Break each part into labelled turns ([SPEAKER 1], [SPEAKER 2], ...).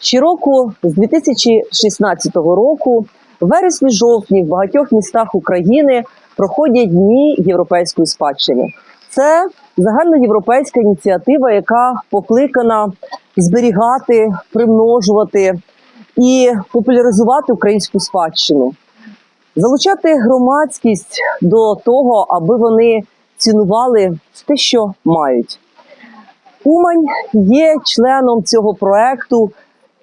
[SPEAKER 1] Щороку з 2016 року, в вересні-жовтні, в багатьох містах України проходять дні європейської спадщини. Це загальноєвропейська ініціатива, яка покликана зберігати, примножувати і популяризувати українську спадщину, залучати громадськість до того, аби вони цінували те, що мають. Умань є членом цього проекту,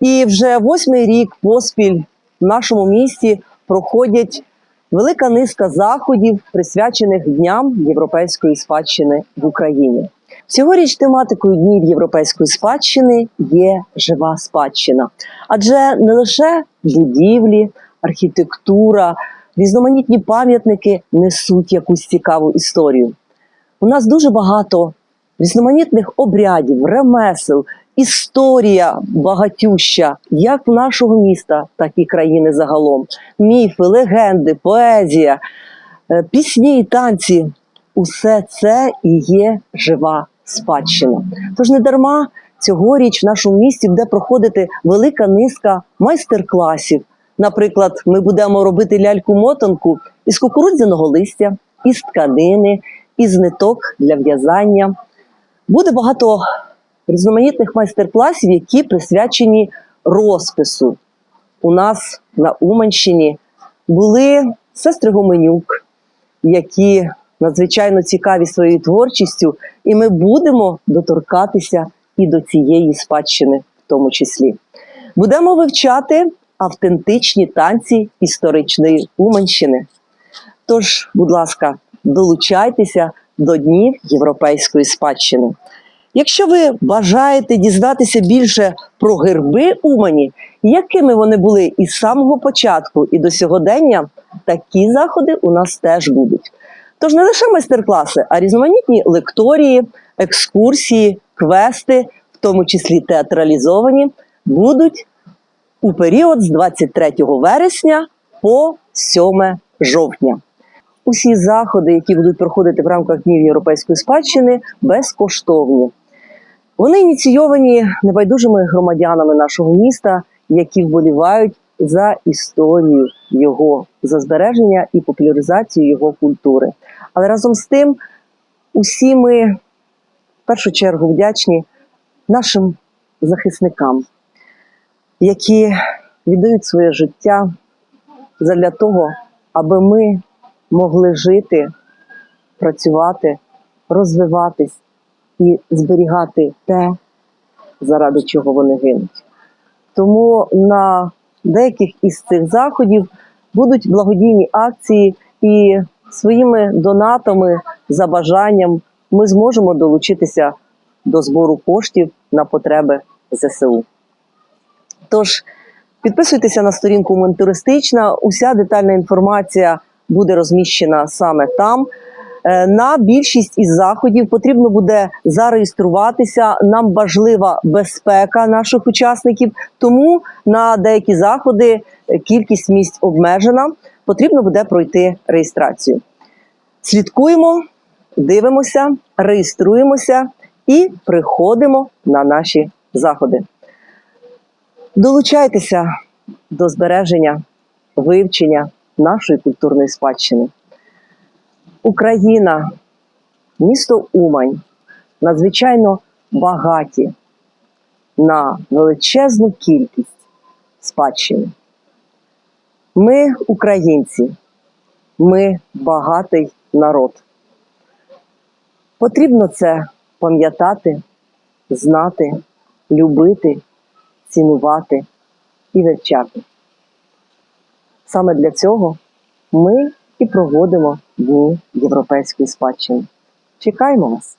[SPEAKER 1] і вже восьмий рік поспіль в нашому місті проходять велика низка заходів, присвячених дням європейської спадщини в Україні. Цьогоріч тематикою днів європейської спадщини є жива спадщина, адже не лише будівлі, архітектура, різноманітні пам'ятники несуть якусь цікаву історію. У нас дуже багато різноманітних обрядів, ремесел, історія багатюща, як нашого міста, так і країни загалом. Міфи, легенди, поезія, е, пісні і танці усе це і є жива спадщина. Тож не дарма цьогоріч в нашому місті буде проходити велика низка майстер-класів. Наприклад, ми будемо робити ляльку-мотанку із кукурудзяного листя, із тканини, із ниток для в'язання. Буде багато різноманітних майстер-класів, які присвячені розпису. У нас на Уманщині були сестри Гоменюк, які надзвичайно цікаві своєю творчістю, і ми будемо доторкатися і до цієї спадщини, в тому числі. Будемо вивчати автентичні танці історичної Уманщини. Тож, будь ласка, долучайтеся до Днів європейської спадщини. Якщо ви бажаєте дізнатися більше про герби Умані, якими вони були із самого початку і до сьогодення, такі заходи у нас теж будуть. Тож не лише майстер-класи, а різноманітні лекторії, екскурсії, квести, в тому числі театралізовані, будуть у період з 23 вересня по 7 жовтня. Усі заходи, які будуть проходити в рамках Днів європейської спадщини, безкоштовні. Вони ініційовані небайдужими громадянами нашого міста, які вболівають за історію його, за збереження і популяризацію його культури. Але разом з тим, усі ми в першу чергу вдячні нашим захисникам, які віддають своє життя задля того, аби ми могли жити, працювати, розвиватись і зберігати те, заради чого вони гинуть. Тому на деяких із цих заходів будуть благодійні акції, і своїми донатами за бажанням ми зможемо долучитися до збору коштів на потреби ЗСУ. Тож підписуйтеся на сторінку Монтуристична. Уся детальна інформація буде розміщена саме там. Е, На більшість із заходів потрібно буде зареєструватися. Нам важлива безпека наших учасників, тому на деякі заходи е, кількість місць обмежена. Потрібно буде пройти реєстрацію. Слідкуємо, дивимося, реєструємося і приходимо на наші заходи. Долучайтеся до збереження, вивчення нашої культурної спадщини. Україна, місто Умань надзвичайно багаті на величезну кількість спадщини. Ми українці, ми багатий народ. Потрібно це пам'ятати, знати, любити, цінувати і вивчати. Саме для цього ми і проводимо Дні європейської спадщини. Чекаємо вас!